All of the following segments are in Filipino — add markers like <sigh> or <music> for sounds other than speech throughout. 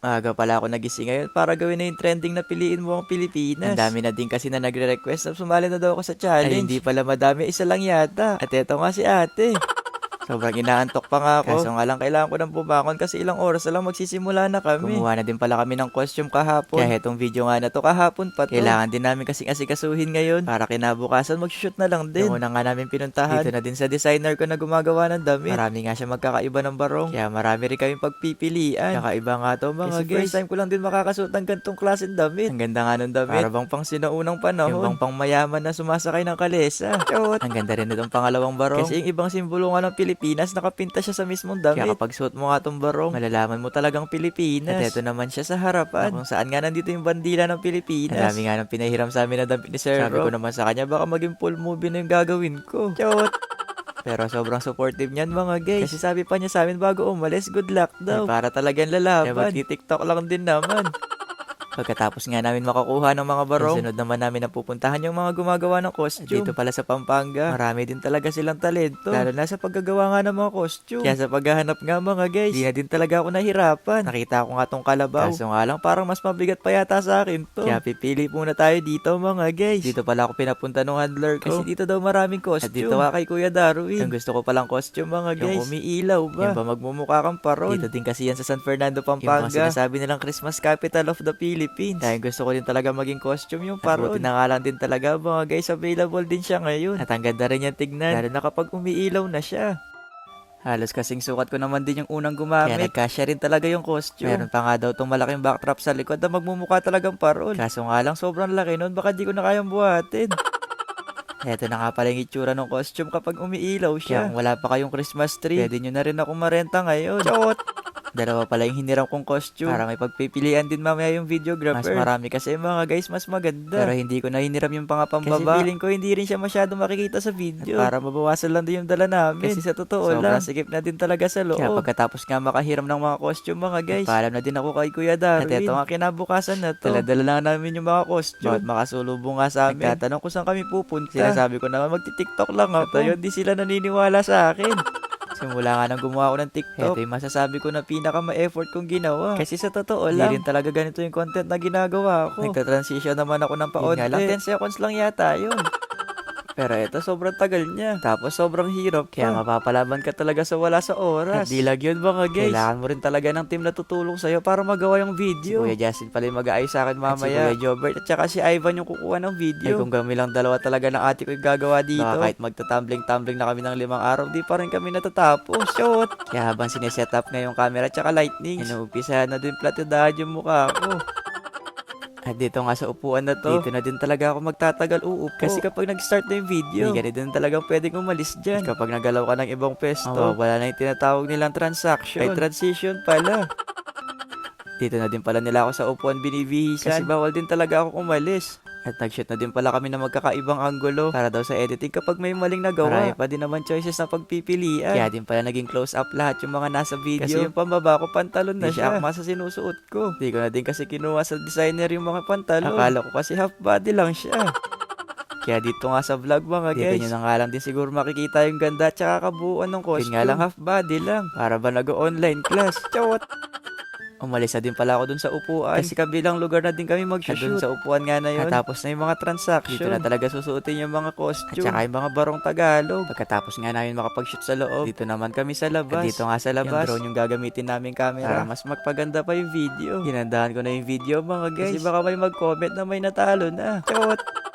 Maaga pala ako nagising ngayon para gawin na yung trending na piliin mo ang Pilipinas. Ang dami na din kasi na nagre-request na sumali na daw ako sa challenge. Ay, hindi pala madami, isa lang yata. At eto nga si ate. Sobrang inaantok pa nga ako. Kaso nga lang kailangan ko nang bumangon kasi ilang oras na lang magsisimula na kami. Kumuha na din pala kami ng costume kahapon. Kaya itong video nga na to kahapon pa to. Kailangan din namin kasing asikasuhin ngayon para kinabukasan mag-shoot na lang din. Yung una nga namin pinuntahan. Dito na din sa designer ko na gumagawa ng damit. Marami nga siya magkakaiba ng barong. Kaya marami rin kaming pagpipilian. Kakaiba nga to mga Kasi guys. First time ko lang din makakasuot ng gantong klaseng damit. Ang ganda nga ng damit. Para bang pang sinaunang panahon. Yung bang pang mayaman na sumasakay ng kalesa. Ang ganda rin itong pangalawang barong. Kasi yung ibang simbolo nga ng Pilipinas, nakapinta siya sa mismong damit. Kaya kapag suot mo nga itong barong, malalaman mo talagang Pilipinas. At ito naman siya sa harapan. Na kung saan nga nandito yung bandila ng Pilipinas. Dami nga nang pinahiram sa amin na damit ni Sir Sabi ko naman sa kanya, baka maging full movie na yung gagawin ko. Chot. <laughs> Pero sobrang supportive niyan mga guys. Kasi sabi pa niya sa amin bago umalis, good luck daw. Ay, para talagang lalaban. Kaya magti-tiktok lang din naman. <laughs> Pagkatapos nga namin makakuha ng mga barong, sunod naman namin na pupuntahan yung mga gumagawa ng costume. Dito pala sa Pampanga, marami din talaga silang talento. Lalo na sa paggagawa nga ng mga costume. Kaya sa paghahanap nga mga guys, di na din talaga ako nahirapan. Nakita ko nga tong kalabaw. Kaso nga lang parang mas mabigat pa yata sa akin to. Kaya pipili muna tayo dito mga guys. Dito pala ako pinapunta ng handler ko. Kasi dito daw maraming costume. At dito nga kay Kuya Darwin. Ang gusto ko palang costume mga guys. Yung umiilaw ba? Yung ba magmumukha kang paron? Dito din kasi yan sa San Fernando, Pampanga. Yung mga sinasabi nilang Christmas capital of the Philippines. Dahil gusto ko din talaga maging costume yung paron. At buti na nga lang din talaga mga guys, available din siya ngayon. At ang ganda rin yung tignan. Lalo na kapag umiilaw na siya. Halos kasing sukat ko naman din yung unang gumamit. Kaya nagkasya rin talaga yung costume. Meron pa nga daw itong malaking backdrop sa likod na magmumukha talagang parol. Kaso nga lang sobrang laki nun, baka di ko na kayang buhatin. <laughs> Eto na nga pala yung itsura ng costume kapag umiilaw siya. Kaya wala pa kayong Christmas tree, pwede nyo na rin ako marenta ngayon. Chot! Dalawa pala yung hiniram kong costume. Para may pagpipilian din mamaya yung videographer. Mas marami kasi mga guys, mas maganda. Pero hindi ko na hiniram yung pangapambaba. Kasi feeling ko hindi rin siya masyado makikita sa video. At para mabawasan lang din yung dala namin. Kasi sa totoo lang, sikip na din talaga sa loob. Kaya pagkatapos nga makahiram ng mga costume mga guys, paalam na din ako kay Kuya Darwin. At eto nga kinabukasan na to. Dala-dala lang namin yung mga costume. Bakit makasulubong nga sa amin. Nagtatanong kung saan kami pupunta. Sinasabi ko naman magti-tiktok lang ako. At ayun, di sila naniniwala sa akin. <laughs> Simula nga nang gumawa ako ng TikTok, ito yung masasabi ko na pinaka ma-effort kong ginawa. Kasi sa totoo lang, hindi rin talaga ganito yung content na ginagawa ko. Nagta-transition naman ako ng paunti. Yun nga lang, 10 seconds lang yata yun. Pero ito, sobrang tagal niya. Tapos sobrang hirap Kaya mapapalaban ka talaga sa wala sa oras. At di lang yun mga guys. Kailangan mo rin talaga ng team na tutulong sa'yo para magawa yung video. Si Kuya Justin pala yung mag-aayos sa akin mamaya. At si Kuya Jobert at saka si Ivan yung kukuha ng video. Ay kung kami lang dalawa talaga ng ate ko yung gagawa dito. Baka kahit magtatumbling-tumbling na kami ng limang araw, di pa rin kami natatapos. Shot! <laughs> Kaya habang sineset up nga yung camera at saka lightning, inuumpisahan na din platyodahan yung mukha ko. Dito nga sa upuan na to, dito na din talaga ako magtatagal uupo. Kasi kapag nag-start na yung video, hindi ka na din talagang pwedeng umalis dyan. At kapag nagalaw ka ng ibang pesto, wala na yung tinatawag nilang transaction. Ay transition pala. Dito na din pala nila ako sa upuan binibihisan. Kasi bawal din talaga ako umalis. At nag-shoot na din pala kami ng magkakaibang anggulo para daw sa editing kapag may maling nagawa. Marami pa din naman choices na pagpipilian. Kaya din pala naging close up lahat yung mga nasa video. Kasi yung pambaba ko pantalon na siya. akma sa sinusuot ko. Di ko na din kasi kinuha sa designer yung mga pantalon. Akala ko kasi half body lang siya. <laughs> Kaya dito nga sa vlog mga guys, dito na nga lang din siguro makikita yung ganda at saka kabuuan ng costume. Yun nga lang half body lang. Para ba nag-online class? Chawat! Umalis na din pala ako dun sa upuan. Kasi kabilang lugar na din kami mag-shoot. Dun sa upuan nga na yun. Tapos na yung mga transaction. Dito na talaga susuotin yung mga costume. At saka yung mga barong Tagalog. Pagkatapos nga namin makapag-shoot sa loob. Dito naman kami sa labas. At dito nga sa labas. Yung drone yung gagamitin namin camera. Para mas magpaganda pa yung video. Ginandahan ko na yung video mga guys. Kasi baka may mag-comment na may natalo na. Chot!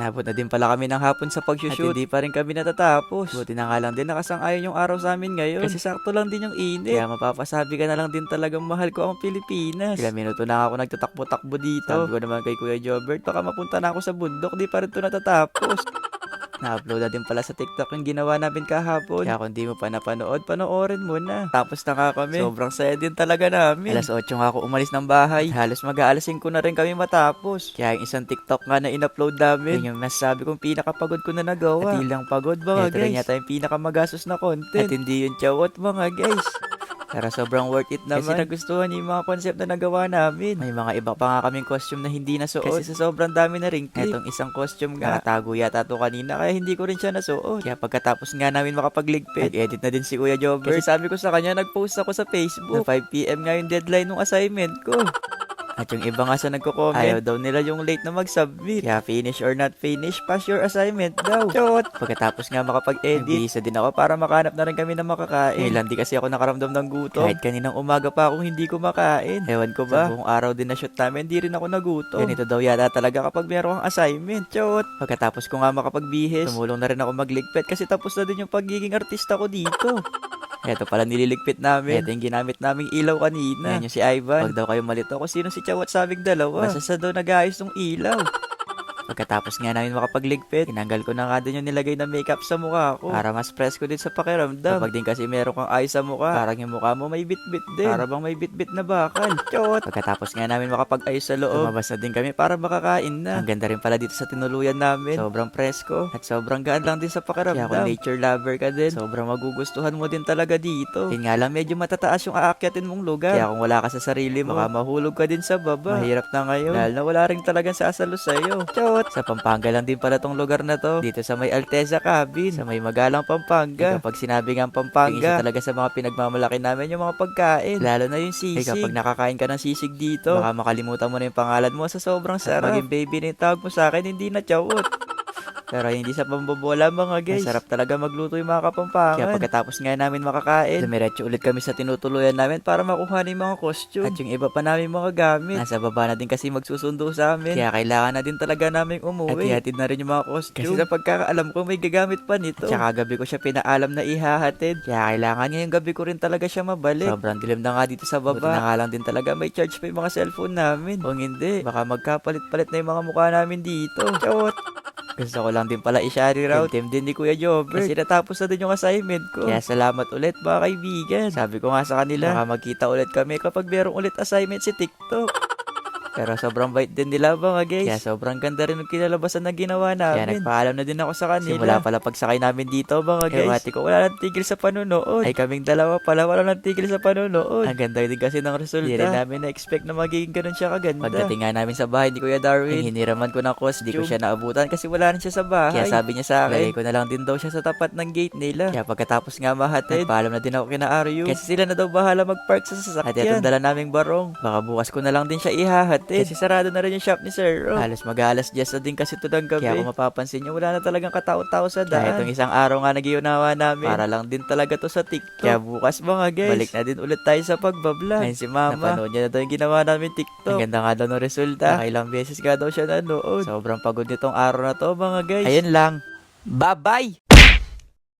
Inabot na din pala kami ng hapon sa pag-shoot. At hindi pa rin kami natatapos. Buti na nga lang din nakasang-ayon yung araw sa amin ngayon. Kasi sakto lang din yung init. Kaya mapapasabi ka na lang din talagang mahal ko ang Pilipinas. Ilang minuto na ako nagtatakbo-takbo dito. Sabi ko naman kay Kuya Jobert, baka mapunta na ako sa bundok, di pa rin to natatapos. <laughs> Na-upload na din pala sa TikTok yung ginawa namin kahapon. Kaya kung di mo pa napanood, panoorin mo na. Tapos na nga kami. Sobrang saya din talaga namin. Alas 8 nga ako umalis ng bahay. At halos mag-aalas 5 na rin kami matapos. Kaya yung isang TikTok nga na in-upload namin, yun yung nasabi kong pinakapagod ko na nagawa. At di lang pagod mga Ito guys. rin Ito yata yung pinakamagastos na content. At hindi yung chawat mga guys. <laughs> Pero sobrang worth it naman. Kasi nagustuhan yung mga concept na nagawa namin. May mga iba pa nga kaming costume na hindi nasuot. Kasi sa sobrang dami na ring clip. Etong isang costume nga. Nakatago yata to kanina kaya hindi ko rin siya nasuot. Kaya pagkatapos nga namin makapagligpit, nag-edit na din si Kuya Jobber. Kasi sabi ko sa kanya, nag-post ako sa Facebook. Na 5pm nga yung deadline ng assignment ko. <laughs> At yung iba nga sa nagko-comment, ayaw daw nila yung late na mag-submit. Kaya finish or not finish, pass your assignment daw. Chot! Pagkatapos nga makapag-edit, isa din ako para makahanap na rin kami na makakain. Ngayon di kasi ako nakaramdam ng gutom. Kahit kaninang umaga pa akong hindi kumakain. Ewan ko ba, sa buong araw din na shoot namin, hindi rin ako nagutom. Ganito daw yata talaga kapag meron kang assignment. Chot! Pagkatapos ko nga makapagbihis, tumulong na rin ako magligpit kasi tapos na din yung pagiging artista ko dito. Eto pala nililigpit namin. Eto yung ginamit naming ilaw kanina. Yan yung si Ivan. Huwag daw kayo malito kung sino si Chawat sabing dalawa. Basta sa daw nag-ayos ng ilaw. <laughs> Pagkatapos nga namin makapagligpit, tinanggal ko na nga din yung nilagay na makeup sa mukha ko. Para mas fresh ko din sa pakiramdam. Kapag din kasi meron kang eyes sa mukha, parang yung mukha mo may bit-bit din. Para bang may bit-bit na bakal. <laughs> Chot! Pagkatapos nga namin makapag-ayos sa loob, lumabas na din kami para makakain na. Ang ganda rin pala dito sa tinuluyan namin. Sobrang presko. At sobrang gaan lang din sa pakiramdam. Kaya kung nature lover ka din, sobrang magugustuhan mo din talaga dito. Yun nga lang, medyo matataas yung aakyatin mong lugar. Kaya kung wala ka sa sarili mo, baka mahulog ka din sa baba. Mahirap na ngayon. Dahil na wala rin talagang sasalo sa'yo. Chot! Sa Pampanga lang din pala tong lugar na to. Dito sa may Alteza Cabin. Sa may Magalang Pampanga. Kapag sinabi nga Pampanga, isa talaga sa mga pinagmamalaki namin yung mga pagkain. Lalo na yung sisig. Ay, kapag nakakain ka ng sisig dito, baka makalimutan mo na yung pangalan mo sa sobrang sarap. Maging baby na yung tawag mo sa akin, hindi na chawot. Pero hindi sa pambobola mga guys. Masarap talaga magluto yung mga kapampangan. Kaya pagkatapos nga namin makakain, dumiretso ulit kami sa tinutuluyan namin para makuha yung mga costume. At yung iba pa namin mga gamit. Nasa baba na din kasi magsusundo sa amin. Kaya kailangan na din talaga namin umuwi. At ihatid na rin yung mga costume. Kasi sa pagkakaalam ko may gagamit pa nito. At saka gabi ko siya pinaalam na ihahatid. Kaya kailangan niya yung gabi ko rin talaga siya mabalik. Sobrang dilim na nga dito sa baba. Buti na nga lang din talaga may charge pa yung mga cellphone namin. Kung hindi, baka magkapalit-palit na yung mga mukha namin dito. Chot! Gusto ko lang din pala i-share out. Team din ni Kuya Jobber. Kasi natapos na din yung assignment ko. Kaya salamat ulit mga kaibigan. Sabi ko nga sa kanila, baka magkita ulit kami kapag merong ulit assignment si TikTok. Pero sobrang bait din nila mga guys. Kaya sobrang ganda rin ng kinalabasan na ginawa namin. Kaya nagpaalam na din ako sa kanila. Simula pala pagsakay namin dito mga guys. Ewan ko wala nang tigil sa panunood. Ay kaming dalawa pala wala nang tigil sa panunood. Ang ganda din kasi ng resulta. Hindi rin namin na-expect na magiging ganun siya kaganda. Pagdating nga namin sa bahay ni Kuya Darwin, hiniraman ko ng costume. Hindi ko siya naabutan kasi wala rin siya sa bahay. Kaya sabi niya sa akin, ko na lang din daw siya sa tapat ng gate nila. Kaya pagkatapos nga mahatid, nagpaalam na din ako kina Aryu. Kasi sila na daw bahala mag-park sa sasakyan. At itong dala naming barong. Baka bukas ko na lang din siya ihahatid. Kasi sarado na rin yung shop ni Sir. Ro. Halos mag-alas 10 na din kasi ito ng gabi. Kaya kung mapapansin nyo, wala na talagang katao-tao sa daan. Kaya itong isang araw nga nag-iunawa namin. Para lang din talaga to sa TikTok. Kaya bukas mga guys, balik na din ulit tayo sa pagbablog. Ngayon si Mama, napanood niya na daw yung ginawa namin TikTok. Ang ganda nga daw ng resulta. Nakailang beses nga daw siya nanood. Sobrang pagod nitong araw na to mga guys. Ayun lang. Bye-bye!